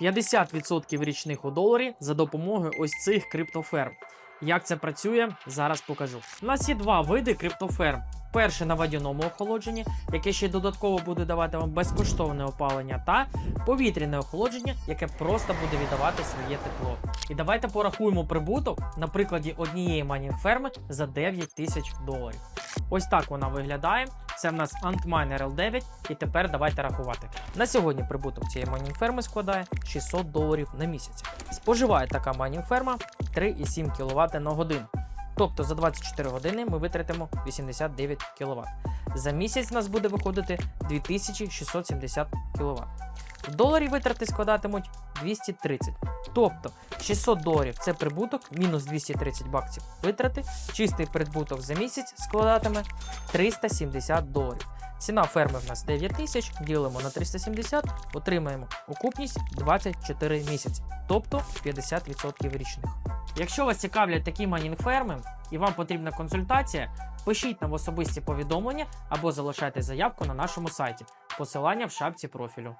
50% річних у доларі за допомогою ось цих криптоферм. Як це працює, зараз покажу. У нас є два види криптоферм. Перше на водяному охолодженні, яке ще додатково буде давати вам безкоштовне опалення, та повітряне охолодження, яке просто буде віддавати своє тепло. І давайте порахуємо прибуток на прикладі однієї майнінг-ферми за 9 тисяч доларів. Ось так вона виглядає. Це в нас Antminer L9, і тепер давайте рахувати. На сьогодні прибуток цієї майнінг-ферми складає 600 доларів на місяць. Споживає така майнінг-ферма 3,7 кВт на годину. Тобто за 24 години ми витратимо 89 кВт. За місяць у нас буде виходити 2670 кВт. В доларі витрати складатимуть 230. Тобто 600 доларів це прибуток, мінус 230 баксів витрати. Чистий прибуток за місяць складатиме 370 доларів. Ціна ферми в нас 9 тисяч, ділимо на 370, отримаємо окупність 24 місяці, тобто 50% річних. Якщо вас цікавлять такі майнінг-ферми і вам потрібна консультація, пишіть нам в особисті повідомлення або залишайте заявку на нашому сайті. Посилання в шапці профілю.